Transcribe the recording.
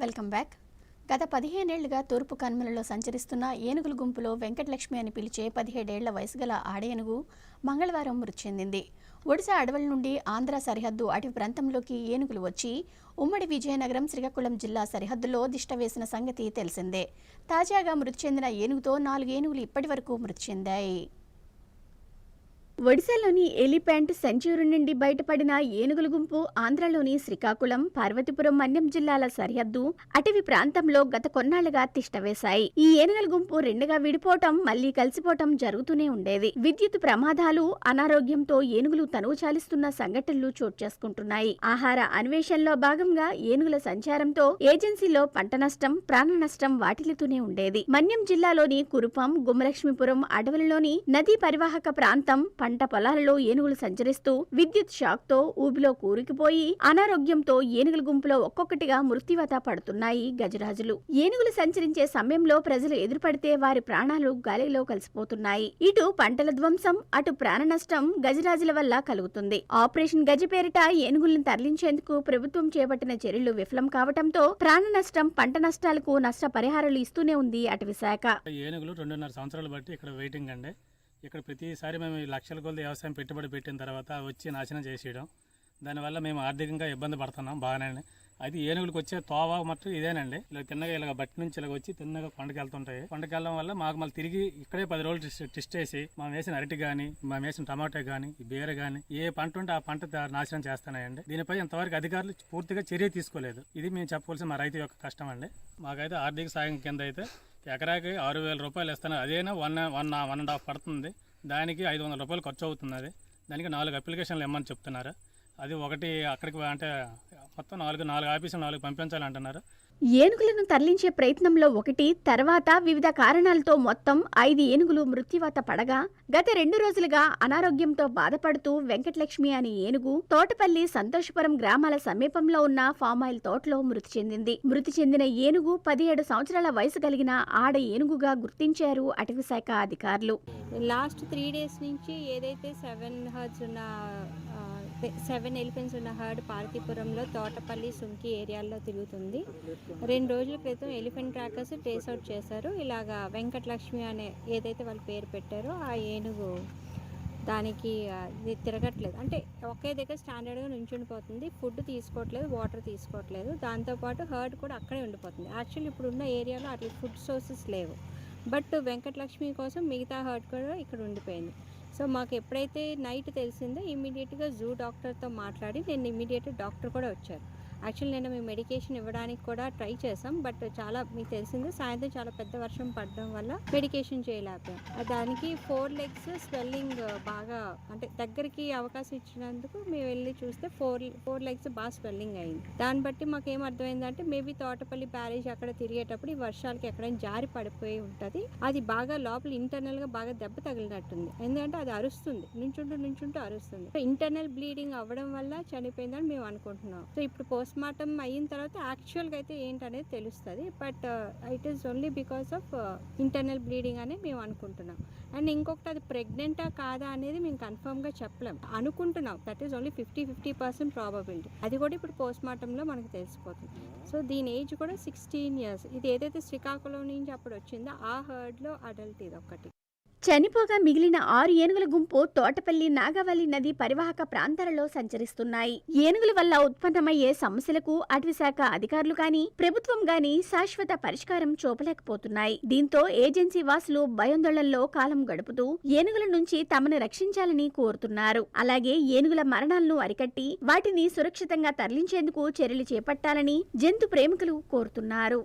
Welcome back. గత పదిహేనేళ్ళుగా తూర్పు కన్మలలో సంచరిస్తున్న ఏనుగుల గుంపులో వెంకటలక్ష్మి అని పిలిచే పదిహేడేళ్ళ వయసు గల ఆడేనుగు మంగళవారం మృతి చెందింది. ఒడిశా అడవుల నుండి ఆంధ్ర సరిహద్దు అటవీ ప్రాంతంలోకి ఏనుగులు వచ్చి ఉమ్మడి విజయనగరం శ్రీకాకుళం జిల్లా సరిహద్దులో దిష్ట వేసిన సంగతి తెలిసిందే. తాజాగా మృతి చెందిన ఏనుగుతో నాలుగు ఏనుగులు ఇప్పటి వరకు మృతి చెందాయి. ఒడిశాలోని ఎలిఫెంట్ సెంచురీ నుండి బయటపడిన ఏనుగుల గుంపు ఆంధ్రలోని శ్రీకాకుళం పార్వతీపురం మన్యం జిల్లాల సరిహద్దు అటవీ ప్రాంతంలో గత కొన్నాళ్ళుగా తిష్టవేశాయి ఈ ఏనుగుల గుంపు రెండుగా విడిపోవటం మళ్ళీ కలిసిపోవటం జరుగుతూనే ఉండేది. విద్యుత్ ప్రమాదాలు అనారోగ్యంతో ఏనుగులు తనువు చాలిస్తున్న సంఘటనలు చోటు చేసుకుంటున్నాయి. ఆహార అన్వేషణలో భాగంగా ఏనుగుల సంచారంతో ఏజెన్సీలో పంట నష్టం ప్రాణ నష్టం వాటిల్లుతూనే ఉండేది. మన్యం జిల్లాలోని కురుపం గుమ్మలక్ష్మీపురం అడవులలోని నదీ పరివాహక ప్రాంతం పంట పొలాలలో ఏనుగులు సంచరిస్తూ విద్యుత్ షాక్తో ఊబిలో కూరుకుపోయి అనారోగ్యంతో ఏనుగుల గుంపులో ఒక్కొక్కటిగా మృత్యువత పడుతున్నాయి గజరాజులు. ఏనుగులు సంచరించే సమయంలో ప్రజలు ఎదురుపడితే వారి ప్రాణాలు గాలిలో కలిసిపోతున్నాయి. ఇటు పంటల ధ్వంసం అటు ప్రాణ నష్టం గజరాజుల వల్ల కలుగుతుంది. ఆపరేషన్ గజ పేరిట ఏనుగులను తరలించేందుకు ప్రభుత్వం చేపట్టిన చర్యలు విఫలం కావటంతో ప్రాణ నష్టం పంట నష్టాలకు నష్ట పరిహారాలు ఇస్తూనే ఉంది అటవీ శాఖ ఏనుగులు రెండున్నర సంవత్సరాలు బట్టి ఇక్కడ వెయిటింగ్ అండి. ఇక్కడ ప్రతిసారి మేము ఈ లక్షల కొలది వ్యవసాయం పెట్టుబడి పెట్టిన తర్వాత వచ్చి నాశనం చేసేయడం. దానివల్ల మేము ఆర్థికంగా ఇబ్బంది పడుతున్నాం బాగానే. అయితే ఏనుగులకు వచ్చే తోవ మట్టు ఇదేనండి. ఇలా తిన్నగా ఇలా బట్టి నుంచి ఇలా వచ్చి తిన్నగా కొండకి వెళ్తుంటాయి కొండకి వెళ్ళడం వల్ల మాకు మళ్ళీ తిరిగి ఇక్కడే పది రోజులు టెస్ట్- చేసి మేము వేసిన అరటి కానీ మేము వేసిన టమాటా కానీ బీర కానీ ఏ పంట ఉంటే ఆ పంట నాశనం చేస్తున్నాయండి దీనిపై ఇంతవరకు అధికారులు పూర్తిగా చర్య తీసుకోలేదు. ఇది మేము చెప్పవలసిన మా రైతు యొక్క కష్టం అండి. మాకైతే ఆర్థిక సాయం కింద అయితే ఎకరాకి ఆరు వేల రూపాయలు ఇస్తున్నారు. అదేనా one one one and half పడుతుంది. దానికి ఐదు వందల రూపాయలు ఖర్చు అవుతుంది అది. దానికి నాలుగు అప్లికేషన్లు ఇమ్మని చెప్తున్నారు. అది ఒకటి అక్కడికి అంటే మొత్తం నాలుగు నాలుగు ఆఫీసులు నాలుగు పంపించాలంటున్నారు. ఏనుగులను తరలించే ప్రయత్నంలో ఒకటి తర్వాత వివిధ కారణాలతో మొత్తం ఐదు ఏనుగులు మృత్యువాత పడగా గత రెండు రోజులుగా అనారోగ్యంతో బాధపడుతూ వెంకటలక్ష్మి అనే ఏనుగు తోటపల్లి సంతోషపురం గ్రామాల సమీపంలో ఉన్న ఫామాయిల్ తోటలో మృతి చెందింది. మృతి చెందిన ఏనుగు పదిహేడు సంవత్సరాల వయసు కలిగిన ఆడ ఏనుగుగా గుర్తించారు అటవీ శాఖ అధికారులు. లాస్ట్ త్రీ డేస్ నుంచి ఏదైతే సెవెన్ హర్డ్స్ ఉన్న సెవెన్ ఎలిఫెంట్స్ ఉన్న హర్డ్ పార్తీపురంలో తోటపల్లి సుంకి ఏరియాల్లో తిరుగుతుంది. రెండు రోజుల క్రితం ఎలిఫెంట్ ట్రాకర్స్ ట్రేస్ అవుట్ చేశారు. ఇలాగా వెంకటలక్ష్మి అనే ఏదైతే వాళ్ళు పేరు పెట్టారో ఆ ఏనుగు దానికి ఇది తిరగట్లేదు. అంటే ఒకే దగ్గర స్టాండర్డ్గా నుంచుండిపోతుంది. ఫుడ్ తీసుకోవట్లేదు వాటర్ తీసుకోవట్లేదు. దాంతోపాటు హర్డ్ కూడా అక్కడే ఉండిపోతుంది. యాక్చువల్లీ ఇప్పుడు ఉన్న ఏరియాలో అట్లా ఫుడ్ సోర్సెస్ లేవు. బట్ వెంకటలక్ష్మి కోసం మిగతా హర్డ్ కూడా ఇక్కడ ఉండిపోయింది. సో మాకు ఎప్పుడైతే నైట్ తెలిసిందో ఇమీడియట్గా జూ డాక్టర్తో మాట్లాడి నేను ఇమీడియట్ డాక్టర్ కూడా వచ్చారు. యాక్చువల్లీ నేను మీ మెడికేషన్ ఇవ్వడానికి కూడా ట్రై చేసాం బట్ చాలా మీకు తెలిసిందే సాయంత్రం చాలా పెద్ద వర్షం పడడం వల్ల మెడికేషన్ చేయలేకపోయాం. దానికి ఫోర్ లెగ్స్ స్వెల్లింగ్ బాగా అంటే దగ్గరికి అవకాశం ఇచ్చినందుకు మేము వెళ్ళి చూస్తే ఫోర్ ఫోర్ లెగ్స్ బాగా స్వెల్లింగ్ అయింది. దాన్ని బట్టి మాకు ఏం అర్థమైందంటే మేబీ తోటపల్లి బ్యారేజ్ అక్కడ తిరిగేటప్పుడు ఈ వర్షాలకి ఎక్కడైనా జారి పడిపోయి ఉంటుంది. అది బాగా లోపల ఇంటర్నల్గా బాగా దెబ్బ తగిలినట్టుంది. ఎందుకంటే అది అరుస్తుంది. నుంచుంటూ నుంచుంటూ అరుస్తుంది. ఇంటర్నల్ బ్లీడింగ్ అవ్వడం వల్ల చనిపోయిందని మేము అనుకుంటున్నాం. సో ఇప్పుడు పోస్ట్ పోస్ట్మార్టం అయిన తర్వాత యాక్చువల్గా అయితే ఏంటనేది తెలుస్తుంది. But it is only because of internal bleeding అని మేము అనుకుంటున్నాం. అండ్ ఇంకొకటి అది ప్రెగ్నెంటా కాదా అనేది మేము కన్ఫర్మ్గా చెప్పలేం. అనుకుంటున్నాం. That is only fifty fifty percent probability అది కూడా ఇప్పుడు పోస్ట్మార్టంలో మనకు తెలిసిపోతుంది. సో దీని ఏజ్ కూడా సిక్స్టీన్ ఇయర్స్ ఇది ఏదైతే శ్రీకాకుళం నుంచి అప్పుడు వచ్చిందో ఆ హర్డ్లో అడల్ట్ ఇది ఒకటి చనిపోగా మిగిలిన ఆరు ఏనుగుల గుంపు తోటపల్లి నాగవల్లి నది పరివాహక ప్రాంతాలలో సంచరిస్తున్నాయి. ఏనుగుల వల్ల ఉత్పన్నమయ్యే సమస్యలకు అటవీశాఖ అధికారులు గాని ప్రభుత్వం గాని శాశ్వత పరిష్కారం చూపలేకపోతున్నాయి. దీంతో ఏజెన్సీ వాసులు భయాందోళనలో కాలం గడుపుతూ ఏనుగుల నుంచి తమను రక్షించాలని కోరుతున్నారు. అలాగే ఏనుగుల మరణాలను అరికట్టి వాటిని సురక్షితంగా తరలించేందుకు చర్యలు చేపట్టాలని జంతు ప్రేమికులు కోరుతున్నారు.